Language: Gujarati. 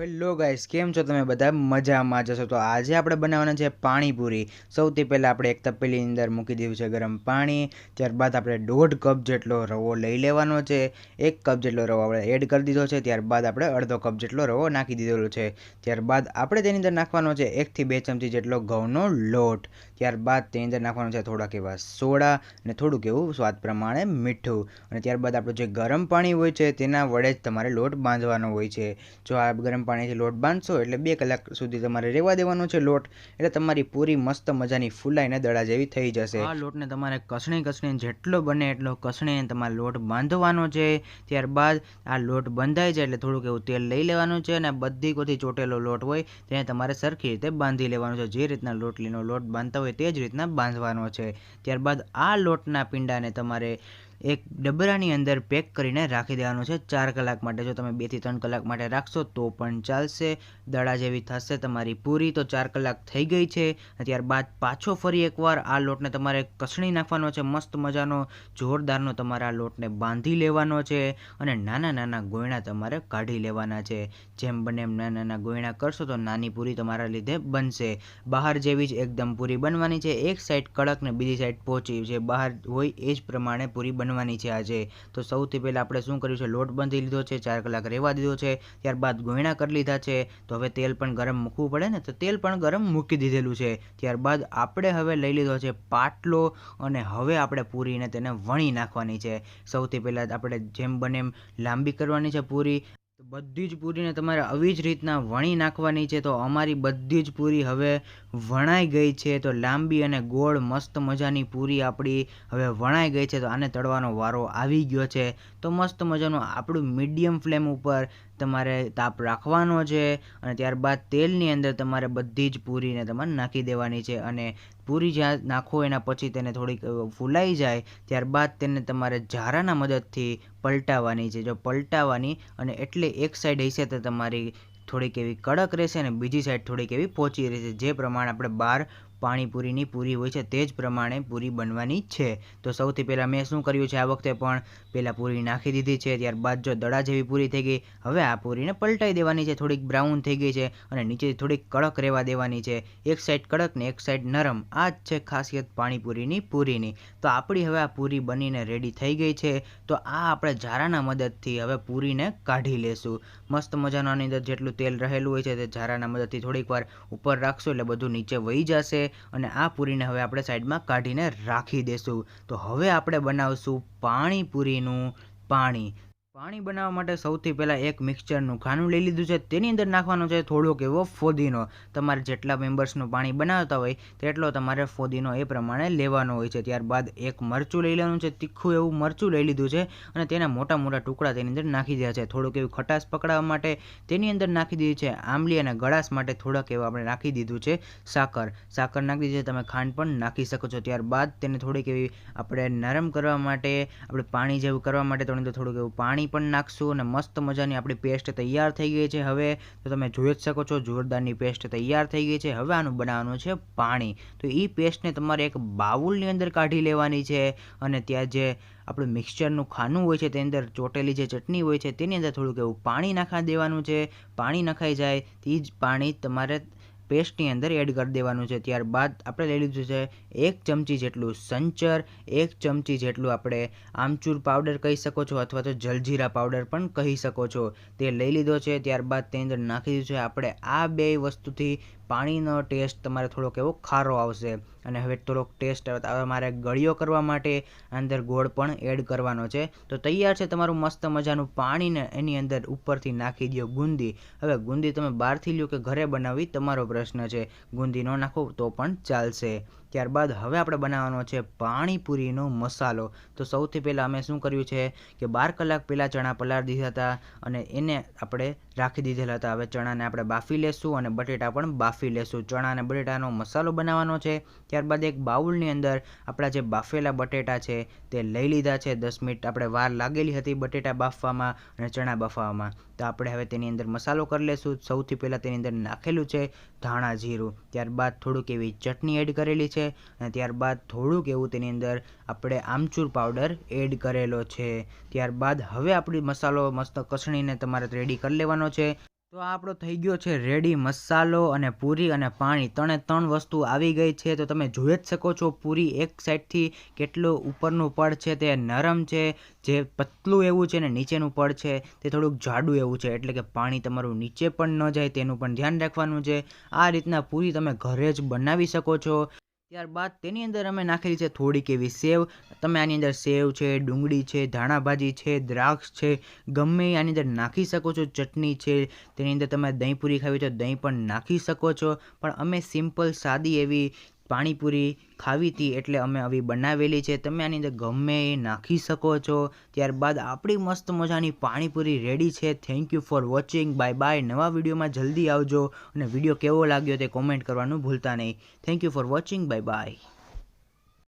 ગાઈસ કેમ છો તમે બધા? મજામાં જશો તો આજે આપણે બનાવવાના છે પાણીપુરી. સૌથી પહેલાં આપણે એક તપેલીની અંદર મૂકી દીધું છે ગરમ પાણી. ત્યારબાદ આપણે દોઢ કપ જેટલો રવો લઈ લેવાનો છે. એક કપ જેટલો રવો આપણે એડ કરી દીધો છે. ત્યારબાદ આપણે અડધો કપ જેટલો રવો નાખી દીધેલો છે. ત્યારબાદ આપણે તેની અંદર નાખવાનો છે એકથી બે ચમચી જેટલો ઘઉંનો લોટ. ત્યારબાદ તેની અંદર નાખવાનું છે થોડાક એવા સોડા અને થોડુંક એવું સ્વાદ પ્રમાણે મીઠું. અને ત્યારબાદ આપણું જે ગરમ પાણી હોય છે તેના વડે જ તમારે લોટ બાંધવાનો હોય છે. જો આ ગરમ પાણીથી લોટ બાંધશો એટલે બે કલાક સુધી તમારે રહેવા દેવાનો છે લોટ. એટલે તમારી પૂરી મસ્ત મજાની ફૂલાઈને દડા જેવી થઈ જશે. આ લોટને તમારે કસણી કસણી જેટલો બને એટલો કસણીને તમારે લોટ બાંધવાનો છે. ત્યારબાદ આ લોટ બંધાય છે એટલે થોડુંક એવું તેલ લઈ લેવાનું છે અને બધી કોથી ચોટેલો લોટ હોય તેને તમારે સરખી રીતે બાંધી લેવાનો છે. જે રીતના લોટલીનો લોટ બાંધતા હોય તે જ રીતના બાંધવાનો છે. ત્યારબાદ આ લોટના પિંડાને તમારે એક ડબરાની અંદર પેક કરીને રાખી દેવાનું છે. ચાર કલાક માટે જો તમે બેથી ત્રણ કલાક માટે રાખશો તો પણ ચાલશે. દડા જેવી થશે તમારી પૂરી. તો ચાર કલાક થઈ ગઈ છે. ત્યારબાદ પાછો ફરી એકવાર આ લોટને તમારે કસણી નાખવાનો છે. મસ્ત મજાનો, જોરદારનો તમારે આ લોટને બાંધી લેવાનો છે અને નાના નાના ગોયણા તમારે કાઢી લેવાના છે. જેમ બને એમ નાના નાના ગોયણા કરશો તો નાની પૂરી તમારા લીધે બનશે. બહાર જેવી જ એકદમ પૂરી બનવાની છે. એક સાઈડ કડક ને બીજી સાઈડ પહોંચી છે બહાર હોય એ જ પ્રમાણે પૂરી બનવાની છે આજે. તો સૌથી પહેલાં આપણે શું કર્યું છે? લોટ બાંધી લીધો છે, ચાર કલાક રહેવા દીધો છે, ત્યારબાદ ગોયણા કરી લીધા છે. તો હવે તેલ પણ ગરમ મૂકવું પડે ને, તો તેલ પણ ગરમ મૂકી દીધેલું છે. ત્યારબાદ આપણે હવે લઈ લીધો છે પાટલો અને હવે આપણે પૂરીને તેને વણી નાખવાની છે. સૌથી પહેલાં આપણે જેમ બને એમ લાંબી કરવાની છે પૂરી. બધી જ પૂરીને તમારે આવી જ રીતના વણી નાખવાની છે, તો અમારી બધી જ પૂરી હવે વણાઈ ગઈ છે, તો લાંબી અને ગોળ મસ્ત મજાની પૂરી આપણી હવે વણાઈ ગઈ છે, તો આને તળવાનો વારો આવી ગયો છે. તો મસ્ત મજાનું આપણું મીડિયમ ફ્લેમ ઉપર તમારે તાપ રાખવાનો છે અને ત્યારબાદ તેલની અંદર તમારે બધી જ પૂરીને તમારે નાખી દેવાની છે અને પૂરી જ્યાં નાખો એના પછી તેને થોડીક ફૂલાઈ જાય, ત્યારબાદ તેને તમારે ઝારાના મદદથી પલટાવવાની છે. જો પલટાવવાની અને એટલે એક સાઈડ હશે તો તમારી થોડીક એવી કડક રહેશે અને બીજી સાઈડ થોડીક એવી પોચી રહેશે. જે પ્રમાણે આપણે બહાર પાણીપુરીની પૂરી હોય છે, તે જ પ્રમાણે પૂરી બનવાની છે. તો સૌથી પહેલાં મેં શું કર્યું છે, આ વખતે પણ પહેલાં પૂરી નાખી દીધી છે, ત્યારબાદ જો દડા જેવી પૂરી થઈ ગઈ, હવે આ પૂરીને પલટાઈ દેવાની છે. થોડીક બ્રાઉન થઈ ગઈ છે અને નીચેથી થોડીક કડક રહેવા દેવાની છે. એક સાઈડ કડક ને એક સાઈડ નરમ. આ જ છે ખાસિયત પાણીપુરીની પૂરીની. તો આપણી હવે આ પૂરી બનીને રેડી થઈ ગઈ છે. તો આ આપણે ઝારાના મદદથી હવે પૂરીને કાઢી લેશું. મસ્ત મજાનાની અંદર જેટલું તેલ રહેલું હોય છે તે ઝારાના મદદથી થોડીક વાર ઉપર રાખશું એટલે બધું નીચે વહી જશે. અને આ પૂરીને હવે આપણે સાઈડમાં કાઢીને રાખી દેશું. તો હવે આપણે બનાવશું પાણીપુરીનું પાણી. પાણી બનાવવા માટે સૌથી પહેલાં એક મિક્સચરનું ખાનું લઈ લીધું છે. તેની અંદર નાખવાનો છે થોડોક એવો ફોદીનો. તમારે જેટલા મેમ્બર્સનું પાણી બનાવતા હોય, તેટલો તમારે ફોદીનો એ પ્રમાણે લેવાનો હોય છે. ત્યારબાદ એક મરચું લઈ લેવાનું છે, તીખું એવું મરચું લઈ લીધું છે અને તેના મોટા મોટા ટુકડા તેની અંદર નાખી દીધા છે. થોડુંક એવું ખટાશ પકડાવવા માટે તેની અંદર નાખી દીધી છે આંબલી અને ગળાશ માટે થોડાક એવું આપણે નાખી દીધું છે સાકર. સાકર નાખી દીધી છે, તમે ખાંડ પણ નાખી શકો છો. ત્યારબાદ તેને થોડીક એવી આપણે નરમ કરવા માટે, આપણે પાણી જેવું કરવા માટે અંદર થોડુંક એવું પાણી પણ નાખશું અને મસ્ત મજાની આપણી પેસ્ટ તૈયાર થઈ ગઈ છે. હવે તો તમે જોઈ જ શકો છો, જોરદારની પેસ્ટ તૈયાર થઈ ગઈ છે. હવે આનું બનાવવાનું છે પાણી. તો એ પેસ્ટને તમારે એક બાઉલની અંદર કાઢી લેવાની છે અને ત્યાં જે આપણું મિક્સચરનું ખાનું હોય છે, તેની અંદર ચોટેલી જે ચટણી હોય છે, તેની અંદર થોડુંક એવું પાણી નાખા દેવાનું છે. પાણી નખાઈ જાય તે જ પાણી તમારે પેસ્ટની અંદર એડ કરી દેવાનું છે. ત્યારબાદ આપણે લઈ લીધું છે એક ચમચી જેટલું સંચર, એક ચમચી જેટલું આપણે આમચૂર પાવડર કહી શકો છો અથવા તો જલજીરા પાવડર પણ કહી શકો છો. તે લઈ લીધો છે. ત્યારબાદ તેની અંદર નાખી દીધું છે. આપણે આ બે વસ્તુથી પાણીનો ટેસ્ટ તમારે થોડોક એવો ખારો આવશે. અને હવે થોડોક ટેસ્ટ તમારે ગળ્યો કરવા માટે અંદર ગોળ પણ એડ કરવાનો છે. તો તૈયાર છે તમારું મસ્ત મજાનું પાણીને એની અંદર ઉપરથી નાખી દો ગુંદી. હવે ગુંદી તમે બહારથી લ્યો કે ઘરે બનાવી, તમારો પ્રશ્ન છે. ગુંદી ન નાખો તો પણ ચાલશે. ત્યારબાદ હવે આપણે બનાવવાનો છે પાણીપુરીનો મસાલો. તો સૌથી પહેલાં અમે શું કર્યું છે કે બાર કલાક પહેલાં ચણા પલાળી દીધા હતા અને એને આપણે રાખી દીધેલા હતા. હવે ચણાને આપણે બાફી લેશું અને બટેટા પણ બાફી લેશું. ચણા અને બટેટાનો મસાલો બનાવવાનો છે. ત્યારબાદ એક બાઉલની અંદર આપણા જે બાફેલા બટેટા છે તે લઈ લીધા છે. દસ મિનિટ આપણે વાર લાગેલી હતી બટેટા બાફવામાં અને ચણા બાફવામાં. તો આપણે હવે તેની અંદર મસાલો કરી લેશું. સૌથી પહેલાં તેની અંદર નાખેલું છે ધાણા જીરું. ત્યારબાદ થોડુંક એવી ચટણી એડ કરેલી છે. અને ત્યારબાદ થોડુંક એવું તેની અંદર આપણે આમચૂર પાવડર એડ કરેલો છે. ત્યારબાદ હવે આપણી મસાલો મસ્ત કસણીને તમારે રેડી કરી લેવાનો છે. તો આ આપણો થઈ ગયો છે રેડી મસાલો અને પૂરી અને પાણી ત્રણે ત્રણ વસ્તુ આવી ગઈ છે. તો તમે જોઈ જ શકો છો પૂરી એક સાઈડથી કેટલું ઉપરનું પડ છે તે નરમ છે. જે પતલું એવું છે ને નીચેનું પડ છે તે થોડુંક જાડું એવું છે. એટલે કે પાણી તમારું નીચે પણ ન જાય તેનું પણ ધ્યાન રાખવાનું છે. આ રીતના પૂરી તમે ઘરે જ બનાવી શકો છો. ત્યારબાદ તેની અંદર અમે નાખેલી છે થોડીક એવી સેવ. તમે આની અંદર સેવ છે, ડુંગળી છે, ધાણાભાજી છે, દ્રાક્ષ છે, ગમે આની અંદર નાખી શકો છો. ચટણી છે, તેની અંદર તમે દહીં પૂરી ખાવી તો દહીં પણ નાખી શકો છો. પણ અમે સિમ્પલ, સાદી એવી પાણીપુરી ખાવી હતી એટલે અમે આવી બનાવેલી છે. તમે આની અંદર ગમે એ નાખી શકો છો. ત્યારબાદ આપણી મસ્ત મજાની પાણીપુરી રેડી છે. Thank you for watching bye bye નવા વિડીયોમાં જલ્દી આવજો. અને વીડિયો કેવો લાગ્યો તે કોમેન્ટ કરવાનું ભૂલતા નહીં. Thank you for watching bye bye